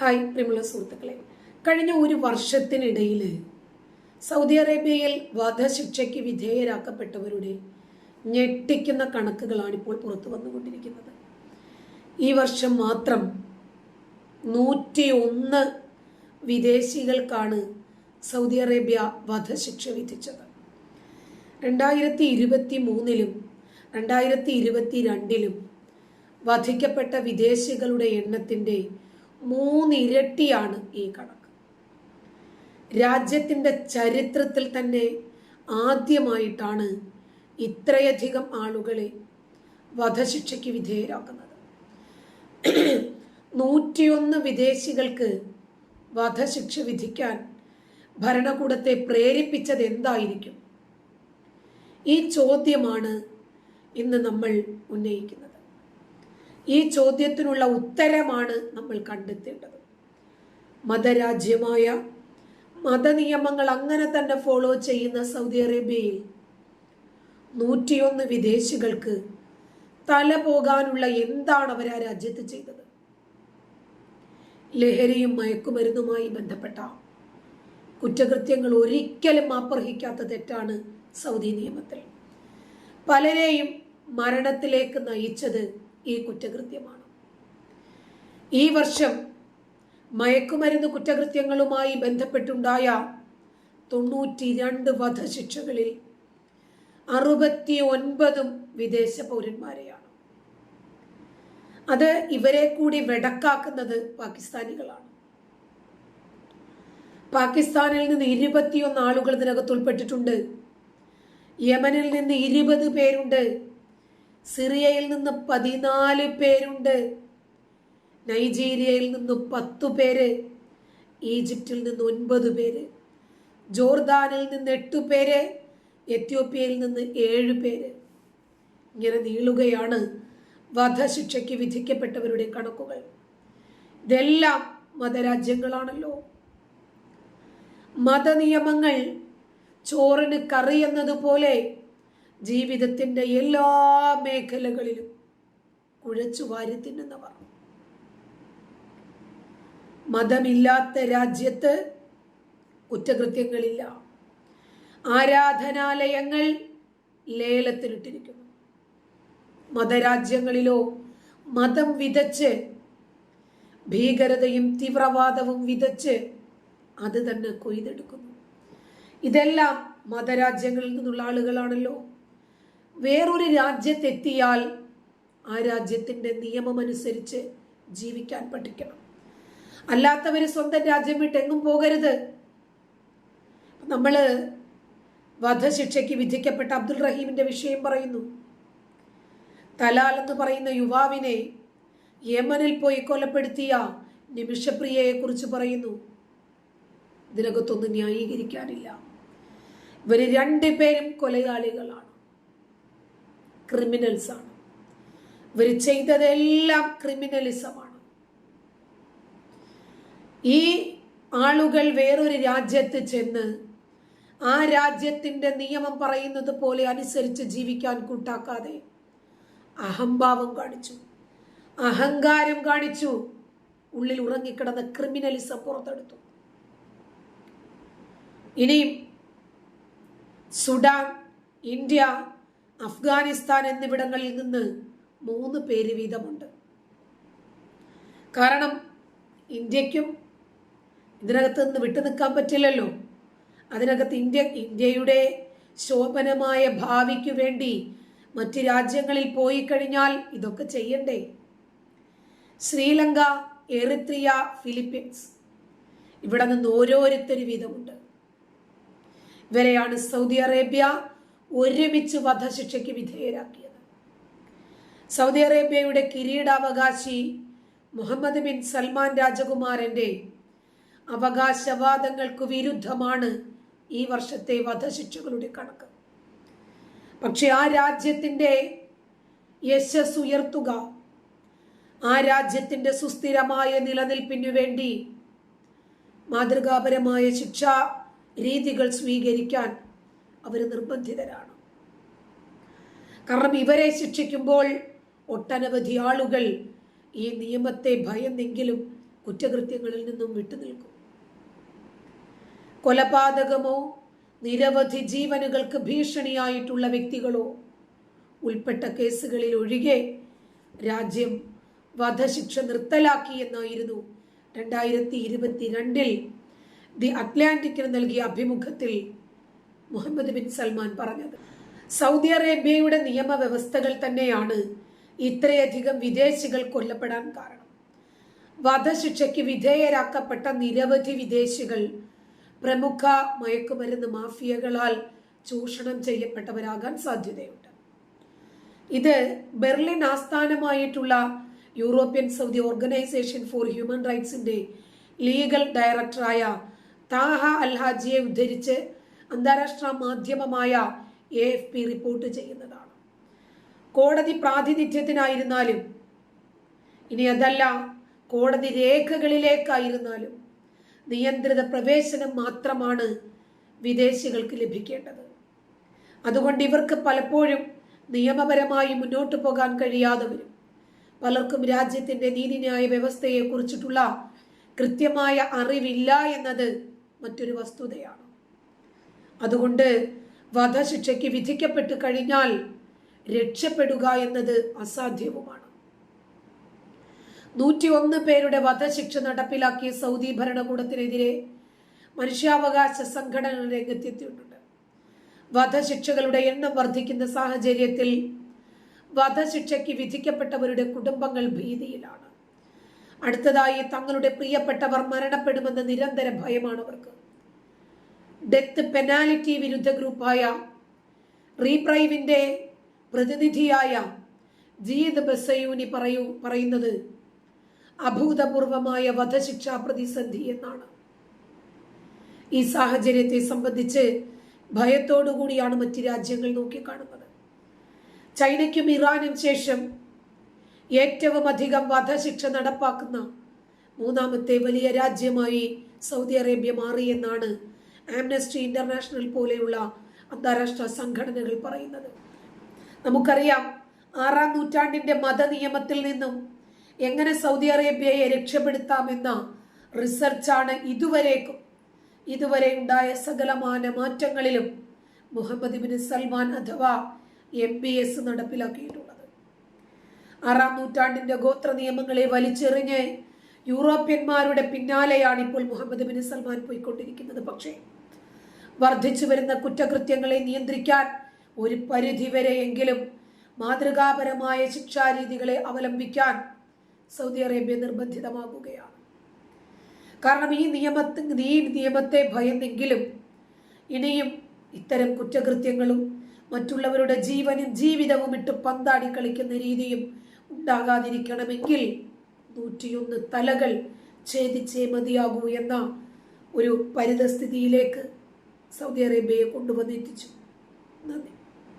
Hi പ്രിയമുള്ള സുഹൃത്തുക്കളെ. കഴിഞ്ഞ ഒരു വർഷത്തിനിടയിൽ സൗദി അറേബ്യയിൽ വധശിക്ഷയ്ക്ക് വിധേയരാക്കപ്പെട്ടവരുടെ ഞെട്ടിക്കുന്ന കണക്കുകളാണ് ഇപ്പോൾ പുറത്തു വന്നുകൊണ്ടിരിക്കുന്നത്. ഈ വർഷം മാത്രം നൂറ്റി ഒന്ന് വിദേശികൾക്കാണ് സൗദി അറേബ്യ വധശിക്ഷ വിധിച്ചത്. രണ്ടായിരത്തി ഇരുപത്തി മൂന്നിലും രണ്ടായിരത്തി ഇരുപത്തി രണ്ടിലും വധിക്കപ്പെട്ട വിദേശികളുടെ എണ്ണത്തിന്റെ മൂന്നിരട്ടിയാണ് ഈ കണക്ക്. രാജ്യത്തിന്റെ ചരിത്രത്തിൽ തന്നെ ആദ്യമായിട്ടാണ് ഇത്രയധികം ആളുകളെ വധശിക്ഷയ്ക്ക് വിധേയരാക്കുന്നത്. നൂറ്റിയൊന്ന് വിദേശികൾക്ക് വധശിക്ഷ വിധിക്കാൻ ഭരണകൂടത്തെ പ്രേരിപ്പിച്ചത് എന്തായിരിക്കും? ഈ ചോദ്യമാണ് ഇന്ന് നമ്മൾ ഉന്നയിക്കുന്നത്. ഈ ചോദ്യത്തിനുള്ള ഉത്തരമാണ് നമ്മൾ കണ്ടെത്തേണ്ടത്. മതരാജ്യമായ മതനിയമങ്ങൾ അങ്ങനെ തന്നെ ഫോളോ ചെയ്യുന്ന സൗദി അറേബ്യയിൽ നൂറ്റിയൊന്ന് വിദേശികൾക്ക് തല പോകാനുള്ള എന്താണ് അവർ ആ രാജ്യത്ത് ചെയ്തത്? ലഹരിയും മയക്കുമരുന്നുമായി ബന്ധപ്പെട്ട കുറ്റകൃത്യങ്ങൾ ഒരിക്കലും അപ്രഹിക്കാത്ത തെറ്റാണ് സൗദി നിയമത്തിൽ. പലരെയും മരണത്തിലേക്ക് നയിച്ചത് ഈ കുറ്റകൃത്യമാണ്. ഈ വർഷം മയക്കുമരുന്ന് കുറ്റകൃത്യങ്ങളുമായി ബന്ധപ്പെട്ടുണ്ടായ തൊണ്ണൂറ്റി രണ്ട് വധശിക്ഷകളിൽ അറുപത്തി ഒൻപതും വിദേശ പൗരന്മാരെയാണ്. അത് ഇവരെ കൂടി വെടക്കാക്കുന്നത് പാകിസ്ഥാനികളാണ്. പാകിസ്ഥാനിൽ നിന്ന് ഇരുപത്തിയൊന്ന് ആളുകൾ ഇതിനകത്ത് ഉൾപ്പെട്ടിട്ടുണ്ട്. യമനിൽ നിന്ന് ഇരുപത് പേരുണ്ട്. സിറിയയിൽ നിന്ന് പതിനാല് പേരുണ്ട്. നൈജീരിയയിൽ നിന്ന് പത്ത് പേര്. ഈജിപ്തിൽ നിന്ന് ഒൻപത് പേര്. ജോർദാനിൽ നിന്ന് എട്ട് പേര്. എത്യോപ്യയിൽ നിന്ന് ഏഴ് പേര്. ഇങ്ങനെ നീളുകയാണ് വധശിക്ഷയ്ക്ക് വിധിക്കപ്പെട്ടവരുടെ കണക്കുകൾ. ഇതെല്ലാം മതരാജ്യങ്ങളാണല്ലോ. മതനിയമങ്ങൾ ചോറിന് കറി എന്നതുപോലെ ജീവിതത്തിന്റെ എല്ലാ മേഖലകളിലും കുഴച്ചു വാരി തിന്നുന്നവർ മതമില്ലാത്ത രാജ്യത്ത് കുറ്റകൃത്യങ്ങളില്ല. ആരാധനാലയങ്ങൾ ലേലത്തിലിട്ടിരിക്കുന്നു മതരാജ്യങ്ങളിലോ മതം വിതച്ച് ഭീകരതയും തീവ്രവാദവും വിതച്ച് അത് തന്നെ കൊയ്തെടുക്കുന്നു. ഇതെല്ലാം മതരാജ്യങ്ങളിൽ നിന്നുള്ള ആളുകളാണല്ലോ. വേറൊരു രാജ്യത്തെത്തിയാൽ ആ രാജ്യത്തിന്റെ നിയമമനുസരിച്ച് ജീവിക്കാൻ പഠിക്കണം. അല്ലാത്തവർ സ്വന്തം രാജ്യം വിട്ട് എങ്ങും പോകരുത്. നമ്മൾ വധശിക്ഷയ്ക്ക് വിധിക്കപ്പെട്ട അബ്ദുൽ റഹീമിന്റെ വിഷയം പറയുന്നു. തലാൽ എന്ന് പറയുന്ന യുവാവിനെ യമനിൽ പോയി കൊലപ്പെടുത്തിയ നിമിഷപ്രിയയെ കുറിച്ച് പറയുന്നു. ഇതിനകത്തൊന്നും ന്യായീകരിക്കാനില്ല. ഇവർ രണ്ടുപേരും കൊലയാളികളാണ്. ക്രിമിനൽസ് ആണ് ഇവർ ചെയ്തതെല്ലാം ക്രിമിനലിസമാണ്. ഈ ആളുകൾ വേറൊരു രാജ്യത്ത് ചെന്ന് ആ രാജ്യത്തിന്റെ നിയമം പറയുന്നത് പോലെ അനുസരിച്ച് ജീവിക്കാൻ കൂട്ടാക്കാതെ അഹംഭാവം കാണിച്ചു. അഹങ്കാരം കാണിച്ചു. ഉള്ളിൽ ഉറങ്ങിക്കിടന്ന ക്രിമിനലിസം പുറത്തെടുത്തു. ഇനിയും സുഡാൻ ഇന്ത്യ അഫ്ഗാനിസ്ഥാൻ എന്നിവിടങ്ങളിൽ നിന്ന് മൂന്ന് പേര് വീതമുണ്ട്. കാരണം ഇന്ത്യക്കും ഇതിനകത്ത് നിന്ന് വിട്ടു നിൽക്കാൻ പറ്റില്ലല്ലോ. അതിനകത്ത് ഇന്ത്യ ഇന്ത്യയുടെ ശോഭനമായ ഭാവിക്ക് വേണ്ടി മറ്റ് രാജ്യങ്ങളിൽ പോയി കഴിഞ്ഞാൽ ഇതൊക്കെ ചെയ്യണ്ടേ? Sri Lanka Eritrea Philippines. ഇവിടെ നിന്ന് ഓരോരുത്തർ വീതമുണ്ട്. ഇവരെയാണ് സൗദി അറേബ്യ ഒരുമിച്ച് വധശിക്ഷയ്ക്ക് വിധേയരാക്കിയത്. സൗദി അറേബ്യയുടെ കിരീടാവകാശി മുഹമ്മദ് ബിൻ സൽമാൻ രാജകുമാരന്റെ അവകാശവാദങ്ങൾക്ക് വിരുദ്ധമാണ് ഈ വർഷത്തെ വധശിക്ഷകളുടെ കണക്ക്. പക്ഷെ ആ രാജ്യത്തിന്റെ യശസ് ഉയർത്തുക ആ രാജ്യത്തിന്റെ സുസ്ഥിരമായ നിലനിൽപ്പിനു വേണ്ടി മാതൃകാപരമായ ശിക്ഷാ രീതികൾ സ്വീകരിക്കാൻ അവർ നിർബന്ധിതരാണ്. കാരണം ഇവരെ ശിക്ഷിക്കുമ്പോൾ ഒട്ടനവധി ആളുകൾ ഈ നിയമത്തെ ഭയന്നെങ്കിലും കുറ്റകൃത്യങ്ങളിൽ നിന്നും വിട്ടുനിൽക്കും കൊലപാതകമോ നിരവധി ജീവനുകൾക്ക് ഭീഷണിയായിട്ടുള്ള വ്യക്തികളോ ഉൾപ്പെട്ട കേസുകളിൽ ഒഴികെ രാജ്യം വധശിക്ഷ നിർത്തലാക്കി എന്നായിരുന്നു രണ്ടായിരത്തി ഇരുപത്തിരണ്ടിൽ ദി അറ്റ്ലാന്റിക്കിന് നൽകിയ അഭിമുഖത്തിൽ മുഹമ്മദ് ബിൻ സൽമാൻ പറഞ്ഞത്. സൗദി അറേബ്യയുടെ നിയമവ്യവസ്ഥകൾ തന്നെയാണ് ഇത്രയധികം വിദേശികൾ കൊല്ലപ്പെടാൻ കാരണം. വധശിക്ഷയ്ക്ക് വിധേയരാക്കപ്പെട്ട നിരവധി വിദേശികൾ പ്രമുഖ മയക്കുമരുന്ന് മാഫിയകളാൽ ചൂഷണം ചെയ്യപ്പെട്ടവരാകാൻ സാധ്യതയുണ്ട്. ഇത് Berlin ആസ്ഥാനമായിട്ടുള്ള European Saudi Organisation for Human റൈറ്റ്സിന്റെ legal ഡയറക്ടറായ താഹ അൽഹാജിയെ ഉദ്ധരിച്ച് അന്താരാഷ്ട്ര മാധ്യമമായ എ എഫ് പി റിപ്പോർട്ട് ചെയ്യുന്നതാണ്. കോടതി പ്രാതിനിധ്യത്തിനായിരുന്നാലും ഇനി അതല്ല കോടതി രേഖകളിലേക്കായിരുന്നാലും നിയന്ത്രിത പ്രവേശനം മാത്രമാണ് വിദേശികൾക്ക് ലഭിക്കേണ്ടത്. അതുകൊണ്ട് ഇവർക്ക് പലപ്പോഴും നിയമപരമായി മുന്നോട്ട് പോകാൻ കഴിയാതെ വരും പലർക്കും രാജ്യത്തിന്റെ നീതിന്യായ വ്യവസ്ഥയെക്കുറിച്ചിട്ടുള്ള കൃത്യമായ അറിവില്ല എന്നത് മറ്റൊരു വസ്തുതയാണ്. അതുകൊണ്ട് വധശിക്ഷയ്ക്ക് വിധിക്കപ്പെട്ട് കഴിഞ്ഞാൽ രക്ഷപ്പെടുക എന്നത് അസാധ്യവുമാണ്. നൂറ്റി ഒന്ന് പേരുടെ വധശിക്ഷ നടപ്പിലാക്കിയ സൗദി ഭരണകൂടത്തിനെതിരെ മനുഷ്യാവകാശ സംഘടന രംഗത്തെത്തിയിട്ടുണ്ട്. വധശിക്ഷകളുടെ എണ്ണം വർദ്ധിക്കുന്ന സാഹചര്യത്തിൽ വധശിക്ഷയ്ക്ക് വിധിക്കപ്പെട്ടവരുടെ കുടുംബങ്ങൾ ഭീതിയിലാണ്. അടുത്തതായി തങ്ങളുടെ പ്രിയപ്പെട്ടവർ മരണപ്പെടുമെന്ന നിരന്തര ഭയമാണ് അവർക്ക്. ഡെത്ത് പെനാലിറ്റി വിരുദ്ധ ഗ്രൂപ്പായ റീപ്രൈവിന്റെ പ്രതിനിധിയായ ജീദ് ബസയൂനി പറയൂ പറയുന്നത് അഭൂതപൂർവമായ വധശിക്ഷാ പ്രതിസന്ധി എന്നാണ്. ഈ സാഹചര്യത്തെ സംബന്ധിച്ച് ഭയത്തോടുകൂടിയാണ് മറ്റ് രാജ്യങ്ങൾ നോക്കിക്കാണുന്നത്. ചൈനയ്ക്കും ഇറാനും ശേഷം ഏറ്റവും അധികം വധശിക്ഷ നടപ്പാക്കുന്ന മൂന്നാമത്തെ വലിയ രാജ്യമായി സൗദി അറേബ്യ മാറിയെന്നാണ് ആംനസ്റ്റി ഇന്റർനാഷണൽ പോലെയുള്ള അന്താരാഷ്ട്ര സംഘടനകൾ പറയുന്നത്. നമുക്കറിയാം ആറാം നൂറ്റാണ്ടിന്റെ മതനിയമത്തിൽ നിന്നും എങ്ങനെ സൗദി അറേബ്യയെ രക്ഷപ്പെടുത്താമെന്ന റിസർച്ചാണ് ഇതുവരേക്കും ഇതുവരെ ഉണ്ടായ സകലമാന മാറ്റങ്ങളിലും മുഹമ്മദ് ബിൻ സൽമാൻ അഥവാ എം ബി എസ് നടപ്പിലാക്കിയിട്ടുള്ളത്. ആറാം നൂറ്റാണ്ടിന്റെ ഗോത്ര നിയമങ്ങളെ വലിച്ചെറിഞ്ഞ് യൂറോപ്യന്മാരുടെ പിന്നാലെയാണ് ഇപ്പോൾ മുഹമ്മദ് ബിൻ സൽമാൻ പോയിക്കൊണ്ടിരിക്കുന്നത്. പക്ഷേ വർദ്ധിച്ചു വരുന്ന കുറ്റകൃത്യങ്ങളെ നിയന്ത്രിക്കാൻ ഒരു പരിധിവരെയെങ്കിലും മാതൃകാപരമായ ശിക്ഷാരീതികളെ അവലംബിക്കാൻ സൗദി അറേബ്യ നിർബന്ധിതമാകുകയാണ് കാരണം ഈ നിയമത്തിൽ ഈ നിയമത്തെ ഭയന്നെങ്കിലും ഇനിയും ഇത്തരം കുറ്റകൃത്യങ്ങളും മറ്റുള്ളവരുടെ ജീവനും ജീവിതവും ഇട്ട് പന്താടി കളിക്കുന്ന രീതിയും ഉണ്ടാകാതിരിക്കണമെങ്കിൽ നൂറ്റിയൊന്ന് തലകൾ ഛേദിച്ചേ മതിയാകൂ എന്ന ഒരു പരിതസ്ഥിതിയിലേക്ക് സൗദി അറേബ്യയെ കൊണ്ടുവന്നെത്തിച്ചു നന്ദി.